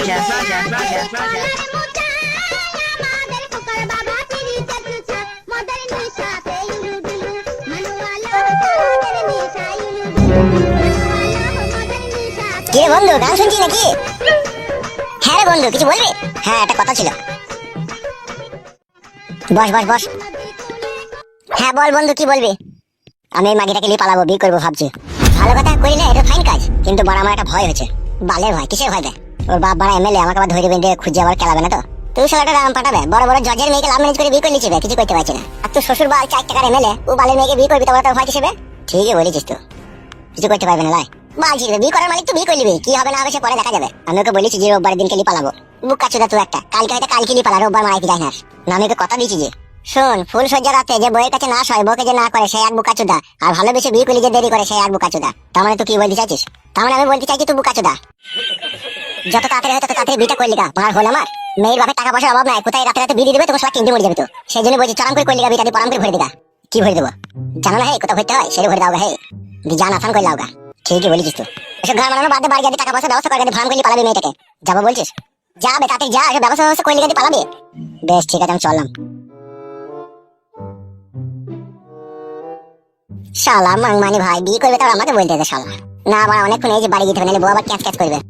রাজা রাজা রাজা রাজা কে বন্ধু গান শুনছি নাকি? হ্যাঁ রে বন্ধু কিছু বলবি? হ্যাঁ একটা কথা ছিল। বস বস বস। হ্যাঁ বল বন্ধু কি বলবি? আমি এই মাগিটাকে নিয়ে পালাবো বিয়ে করব ভাবছি। ভালো কথা করি না এটা ফাইন কাজ কিন্তু বড় আমার একটা ভয় হয়েছে। বালের ভয় কিসের ভয় দেয় ওর বাপ বড় এমএলএ আমাকে আবার ধরে বেঁধে খুঁজে আবার খেলাবে না তো? তুই সালাটা রাম পাঠাবে বড় বড় জজের মেয়েকে লাভ ম্যানেজ করে বিয়ে করে নিচ্ছে কিছু করতে পারছি না। আর তুই শ্বশুর বাল চার টাকার এমএলএ ও বালের মেয়েকে বিয়ে করবি তোমার তো ভয় কিসেবে ঠিকই বলেছিস তো। কিছু করতে পারবে না লাই। বালছি রে, বিয়ে করার মালিক তুই বিয়ে কি হবে না হবে সে পরে দেখা যাবে। আমি ওকে বলেছি যে রোববার পালাবো। বুক কাছুদা তুই একটা কালকে হয়তো কালকে নিয়ে পালা রোববার মারাইতে যাই না। আমি ওকে কথা দিয়েছি যে শোন ফুল সজ্জা রাতে যে বইয়ের কাছে না সয় বউকে যে না করে সে এক বুকা চুদা আর ভালোবেসে বিয়ে করলে যে দেরি করে সে এক বুকা চুদা তার মানে তুই কি বলতে চাইছিস? তার মানে আমি বলতে চাইছি তুই বুকা চুদা যত তাড়াতাড়ি হয় তত তাড়াতাড়ি বিটা করলি গা তোমার হল আমার। মেয়ের বাপের টাকা পয়সার অভাব নাই। কোথায় রাতে রাতে দিয়ে দেবে তোমার সবাই কিনতে মরে যাবে তো। সেই জন্য বলছি, চরম করে করলি গা বিটা দিয়ে পরাম করে ভরে দিগা। কি ভরে দেবো? জানো না হে, কোথাও ভরতে হয়? সেটা ভরে দাও হে। দি জান আসান করে দাও গা। ঠিকই বলেছিস তো এসব ঘর বানানো বাদে বাড়ি যাতে টাকা পয়সা ব্যবস্থা করে ভাম করলি পালাবি মেয়েটাকে। যাব বলছিস? যাবে, তাতে যা, এসব ব্যবস্থা ব্যবস্থা করলি গাড়ি পালাবি। বেশ, ঠিক আছে, আমি চললাম। শালা মাংমানি ভাই, বিয়ে করবে তার আমাকে বলতে শালা। না আমার অনেকক্ষণ এই যে বাড়ি যেতে হবে নাহলে বউ আবার ক্যাচ ক্যাচ করবে।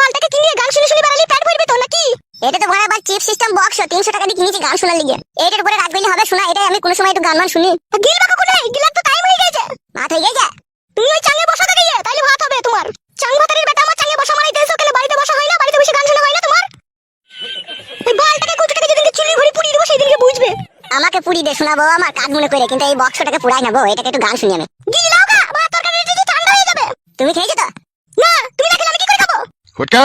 বলটাকে কিনে গান শুনে শুনে বেড়ালি পেট ভরবে তো নাকি? এটা তো ভরা আবার চিপ সিস্টেম বক্স তিনশো টাকা দিয়ে কিনেছি গান শোনার লিগে। এটার উপরে রাত গেলে হবে, শোনা, এটাই আমি কোনো সময় একটু গান মান শুনি। গিলবা কখন নাই গিলার তো টাইম হয়ে গেছে। ভাত হয়ে গেছে তুমি ওই চাঙ্গে বসা থেকে গিয়ে, তাইলে ভাত হবে তোমার। চাং ভাতারের বেটা আমার চাঙ্গে বসা মারাইতে এসো, কেন বাড়িতে বসা হয় না? বাড়িতে বসে গান শোনা হয় না তোমার? এই বলটাকে কুচটাকে যেদিনকে চুলি ভরি পুড়িয়ে দেবো সেদিনকে বুঝবে। আমাকে পুড়ি দে, শোনাবো আমার কাজ মনে করে, কিন্তু এই বক্সটাকে পুড়াই নেব এটাকে একটু গান শুনি আমি। গিলি লাও গা বা তরকারি ঠান্ডা হয়ে যাবে। তুমি খেয়েছো তো? না তুমি না খেলে আমি কি করে খাব ফুটকা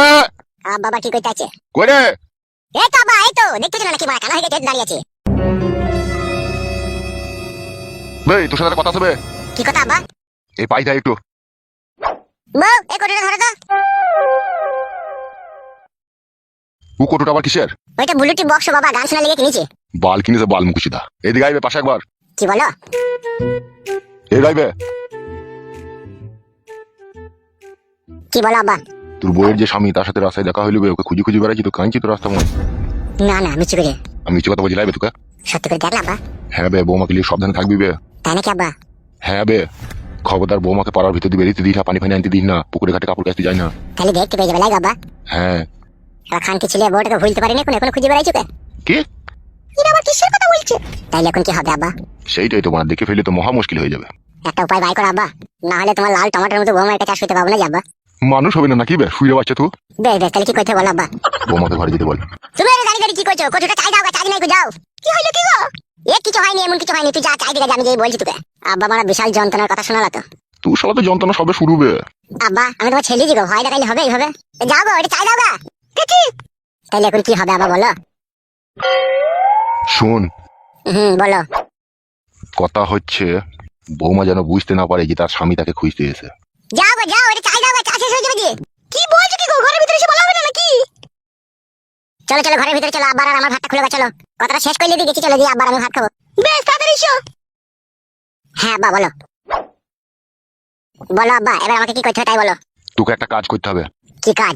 আ বাবা কি করতে আছে? করে এই তো বাবা এই তো দেখতেছ না নাকি মারা কানা হয়ে গেছে দাঁড়িয়ে আছে। ভাই তোর সাথে কথা হবে কি কথা আব্বা এই পাই দেয় একটু। বউ এই কোটোটা ধরে তো। ও কোটোটা আবার কিসের? ওইটা ব্লুটি বক্স বাবা গান শোনা লেগে কিনেছি বাল কিনেছে বাল মুকুশিদা এদিকে আইবে পাশে একবার। কি বলো? এই গাইবে কি বলো আব্বা তোর বইয়ের যে স্বামী তার সাথে রাস্তায় দেখা হইলবে ওকে খুঁজি খুঁজি বেড়াচ্ছি তো কাঁদছি তো রাস্তা মনে না না মিচু করে। আমি মিছে কথা বলছি লাইবে তোকে। সত্যি করে দেখলা আব্বা। হ্যাঁ বে বৌমাকে নিয়ে সাবধানে থাকবি বে। তাই নাকি আব্বা? হ্যাঁ বে খবরদার বৌমাকে পাড়ার ভিতর দিয়ে বেরিয়ে দিস না পানি ফানি আনতে দিস না পুকুরে ঘাটে কাপড় কাচতে যাই না। তাহলে দেখতে পেয়ে যাবে লাগে আব্বা। হ্যাঁ। আর খান কি ছেলে বউটাকে ভুলতে পারিনি এখন এখন খুঁজে বেড়াইছো কে? কি? এটা আবার কিসের কথা বলছে? তাইলে এখন কি হবে আব্বা? সেইটাই তো মানে দেখে ফেললে তো মহা মুশকিল হয়ে যাবে। একটা উপায় বাই করো আব্বা। না হলে তোমার লাল টমাটোর মতো বৌমার কাছে শুতে পাবো না যাবা। মানুষ হবে না নাকি বে? শুয়ে বাচ্চা তো। বেশ বেশ তাহলে কি করতে বলো আব্বা? বৌমাকে ঘরে যেতে বল। তুমি এর দাঁড়িয়ে দাঁড়িয়ে কি কইছো কতটা চাই দাও চাই নাই গো, যাও। কি হইল কি গো? এ কিছু হয়নি এমন কিছু হয়নি তুই যা চাই দিকে আমি যেই বলছি তোকে। আব্বা আমার বিশাল যন্ত্রণার কথা শোনালো তো। তুই শালা তো যন্ত্রণা সবে শুরু বে। আব্বা আমি তোমার ছেলে দিগো ভয় দেখাইলে হবে এইভাবে। যাও গো এটা চাই দাও গা। কি তাহলে এখন কি হবে আব্বা বলো? শোন। হুম বলো। কথা হচ্ছে বৌমা যেন বুঝতে না পারে যে তার স্বামী তাকে খুঁজতে এসে যাও গো যাও এটা চাই দাও গা চা শেষ হয়ে যাবে যে। কি বলছো কি গো ঘরের ভিতরে এসে বলা হবে না নাকি? চলো চলো ঘরের ভিতরে চলো আব্বার আর আমার ভাতটা খুলে গা চলো। কথাটা শেষ করলে দিয়ে গেছি চলো দিয়ে আব্বার আমি ভাত খাব। বেশ তাড়াতাড়ি এসো। হ্যাঁ আব্বা বলো। বলো আব্বা এবার আমাকে কি করতে হবে তাই বলো। তোকে একটা কাজ করতে হবে। কি কাজ?